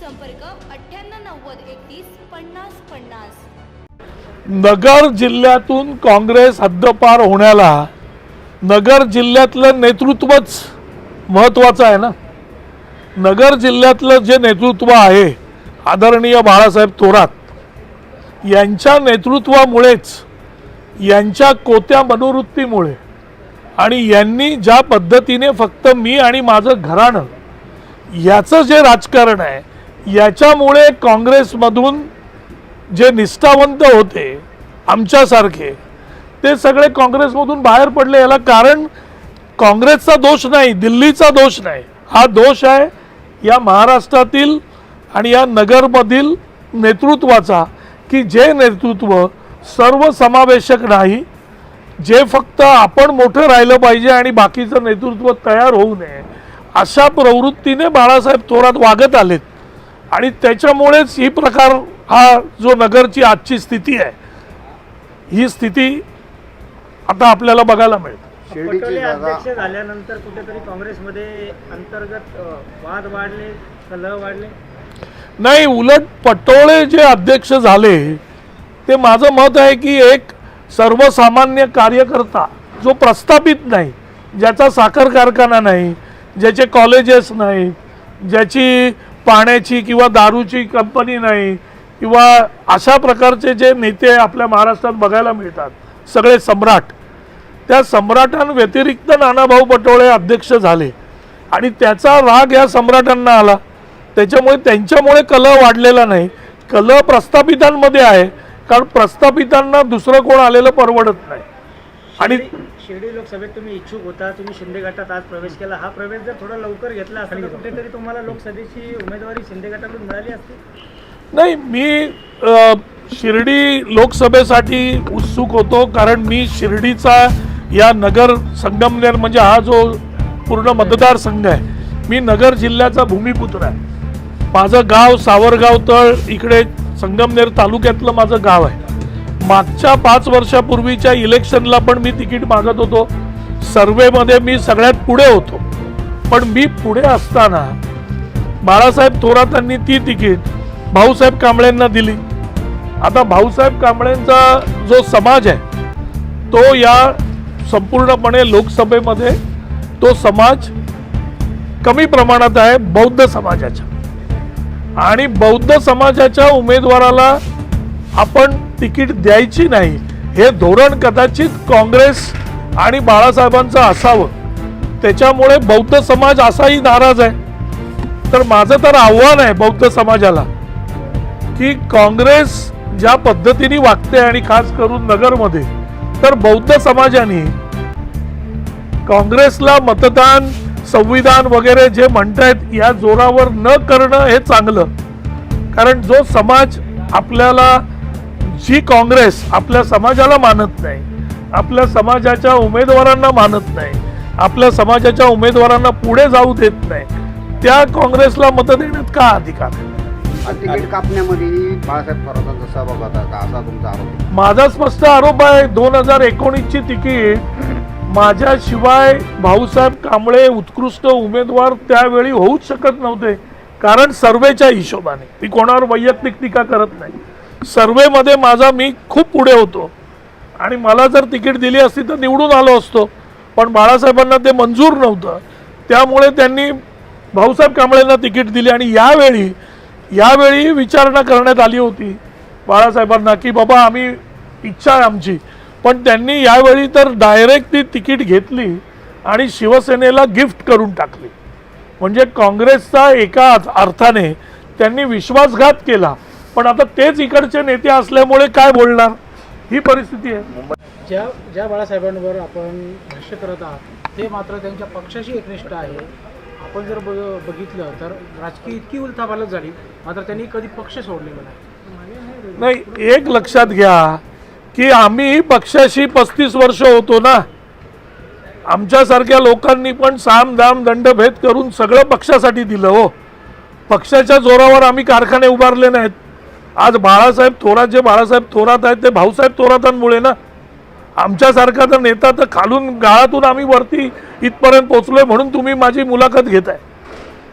संपर्क अठ्ठ्याण्णव नव्वद एकतीस पन्नास पन्नास. नगर जिल्ह्यातून काँग्रेस हद्दपार होण्याला नगर जिल्ह्यातलं नेतृत्वच महत्त्वाचं आहे ना? नगर जिल्ह्यातलं जे नेतृत्व आहे आदरणीय बाळासाहेब थोरात यांच्या नेतृत्वामुळेच यांच्या कोत्या मनोवृत्तीमुळे आणि यांनी ज्या पद्धतीने फक्त मी आणि माझं घराणं याचं जे राजकारण आहे याच्यामुळे काँग्रेसमधून जे निष्ठावंत होते आमच्यासारखे ते सगळे काँग्रेसमधून बाहेर पडले. याला कारण काँग्रेसचा दोष नाही दिल्लीचा दोष नाही. हा दोष आहे या महाराष्ट्रातील आणि या नगरमधील नेतृत्वाचा की जे नेतृत्व सर्वसमावेशक नाही जे फक्त आपण मोठं राहिलं पाहिजे आणि बाकीचं नेतृत्व तयार होऊ नये अशा प्रवृत्तीने बाळासाहेब थोरात वागत आलेत. आणि त्याच्यामुळेच ही प्रकार हा जो नगरची आजची स्थिती आहे ही स्थिती आता आपल्याला बघायला मिळते पटोले अध्यक्ष झाल्यानंतर कुठेतरी काँग्रेसमध्ये अंतर्गत वाद वाढले कलह वाढले? नाही उलट पटोळे जे अध्यक्ष झाले ते माझं मत आहे की एक सर्वसामान्य कार्यकर्ता जो प्रस्थापित नाही ज्याचा साखर कारखाना नाही ज्याचे कॉलेजेस नाही ज्याची पाण्याची किंवा दारूची कंपनी नाही किंवा अशा प्रकारचे जे नेते आपल्या महाराष्ट्रात बघायला मिळतात सगळे सम्राट. त्या सम्राटांव्यतिरिक्त नानाभाऊ पटोळे अध्यक्ष झाले. आणि त्याचा राग या सम्राटांना आला. त्याच्यामुळे त्यांच्यामुळे कल वाढलेला नाही. कल प्रस्थापितांमध्ये आहे कारण प्रस्थापितांना दुसरं कोण आलेलं परवडत नाही. आणि शिर्डी- लोकसभेत तुम्ही इच्छुक होता तुम्ही शिंदे गटात आज प्रवेश केला. हा प्रवेश जर थोडा लवकर घेतला असता तर कुठेतरी तुम्हाला लोकसभेची उमेदवारी शिंदे गटाकडून मिळाली असती? नाही मी शिर्डी लोकसभेसाठी उत्सुक होतो कारण मी शिर्डीचा या नगर संगमनेर म्हणजे हा जो पूर्ण मतदारसंघ आहे मी नगर जिल्ह्याचा भूमिपुत्र आहे. माझं गाव सावरगाव तळ इकडे संगमनेर तालुक्यातलं माझं गाव आहे. मागच्या पाच वर्षापूर्वीच्या इलेक्शनला पण मी तिकीट मागत होतो. सर्वेमध्ये मी सगळ्यात पुढे होतो. पण मी पुढे असताना बाळासाहेब थोरातांनी ती तिकीट भाऊसाहेब कांबळेंना दिली. आता भाऊसाहेब कांबळेंचा जो समाज आहे तो या संपूर्णपणे लोकसभेमध्ये तो समाज कमी प्रमाणात आहे बौद्ध समाजाच्या. आणि बौद्ध समाजाच्या उमेदवाराला आपण तिकीट द्यायची नाही हे धोरण कदाचित काँग्रेस आणि बाळासाहेबांचं असावं. त्याच्यामुळे बौद्ध समाज असाही नाराज आहे. तर माझं तर आव्हान आहे बौद्ध समाजाला की काँग्रेस ज्या पद्धतीने वागते आणि खास करून नगरमध्ये तर बौद्ध समाजाने काँग्रेसला मतदान संविधान वगैरे जे म्हणतायत या जोरावर न करणं हे चांगलं. कारण जो समाज आपल्याला जी काँग्रेस आपल्या समाजाला मानत नाही आपल्या समाजाच्या उमेदवारांना मानत नाही आपल्या समाजाच्या उमेदवारांना पुढे जाऊ देत नाही त्या काँग्रेसला मतं देण्यात का अधिकार तिकीट कापण्यामध्येही बाळासाहेब थोरातांचा सहभाग होता का? असा तुमचा आरोप आहे. माझा स्पष्ट आरोप आहे दोन हजार एकोणीसची तिकीट माझ्याशिवाय भाऊसाहेब कांबळे उत्कृष्ट उमेदवार त्यावेळी होऊच शकत नव्हते कारण सर्वेच्या हिशोबाने. मी कोणावर वैयक्तिक टीका करत नाही. सर्वेमध्ये माझा मी खूप पुढे होतो. आणि मला जर तिकीट दिली असती तर निवडून आलो असतो. पण बाळासाहेबांना ते मंजूर नव्हतं. त्यामुळे त्यांनी भाऊसाहेब कांबळेंना तिकीट दिली आणि यावेळी यावेळी विचारणा करण्यात आली होती बाळासाहेबांना की बाबा आम्ही इच्छा आहे आमची. पण त्यांनी यावेळी तर डायरेक्ट ती तिकीट घेतली आणि शिवसेनेला गिफ्ट करून टाकली. म्हणजे काँग्रेसचा एका अर्थाने त्यांनी विश्वासघात केला. पण आता तेच इकडचे नेते असल्यामुळे काय बोलणार? ही परिस्थिती आहे. ज्या ज्या बाळासाहेबांवर आपण भाष्य करत आहात ते मात्र त्यांच्या पक्षाशी एकनिष्ठ आहे. आपण जर बघ बघितलं तर राजकीय इतकी उलथापालथ झाली मात्र त्यांनी कधी पक्ष सोडलेला नाही. नाही एक लक्षात घ्या की आम्ही पक्षाशी पस्तीस वर्ष होतो ना. आमच्यासारख्या लोकांनी पण साम दाम दंडभेद करून सगळं पक्षासाठी दिलं हो. पक्षाच्या जोरावर आम्ही कारखाने उभारले नाहीत. आज बाळासाहेब थोरात जे बाळासाहेब थोरात आहेत ते भाऊसाहेब थोरातांमुळे ना आमच्यासारखा तर नेता तर खालून गाळातून आम्ही वरती इथपर्यंत पोचलोय म्हणून तुम्ही माझी मुलाखत घेताय.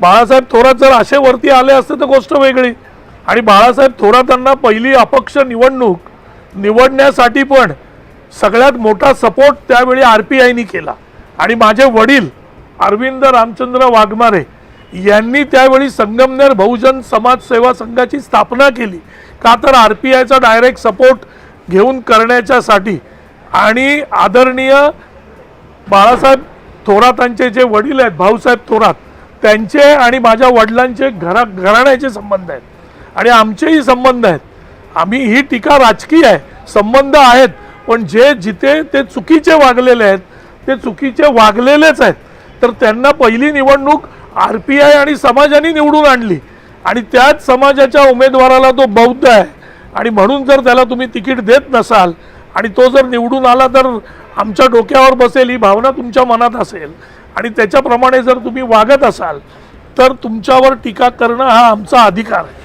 बाळासाहेब थोरात जर असे वरती आले असते तर गोष्ट वेगळी. आणि बाळासाहेब थोरातांना पहिली अपक्ष निवडणूक निवडण्यासाठी पण सगळ्यात मोठा सपोर्ट त्यावेळी आर पी आयनी केला. आणि माझे वडील अरविंद रामचंद्र वाघमारे यांनी त्यावेळी संगमनेर बहुजन समाज सेवा संघाची स्थापना केली. का तर आर पी आयचा डायरेक्ट सपोर्ट घेऊन करण्याच्यासाठी. आणि आदरणीय बाळासाहेब थोरातांचे जे वडील आहेत भाऊसाहेब थोरात त्यांचे आणि माझ्या वडिलांचे घरा घराण्याचे संबंध आहेत. आणि आमचेही संबंध आहेत. आम्ही ही टीका राजकीय आहे संबंध आहेत पण जे जिथे ते चुकीचे वागलेले आहेत ते चुकीचे वागलेलेच आहेत. तर त्यांना पहिली निवडणूक आर पी आय आणि समाजाने निवडून आणली. आणि त्याच समाजाच्या उमेदवाराला तो बौद्ध आहे. आणि म्हणून जर त्याला तुम्ही तिकीट देत नसाल आणि तो जर निवडून आला तर आमच्या डोक्यावर बसेल ही भावना तुमच्या मनात असेल. आणि त्याच्याप्रमाणे जर तुम्ही वागत असाल तर तुमच्यावर टीका करणं हा आमचा अधिकार आहे.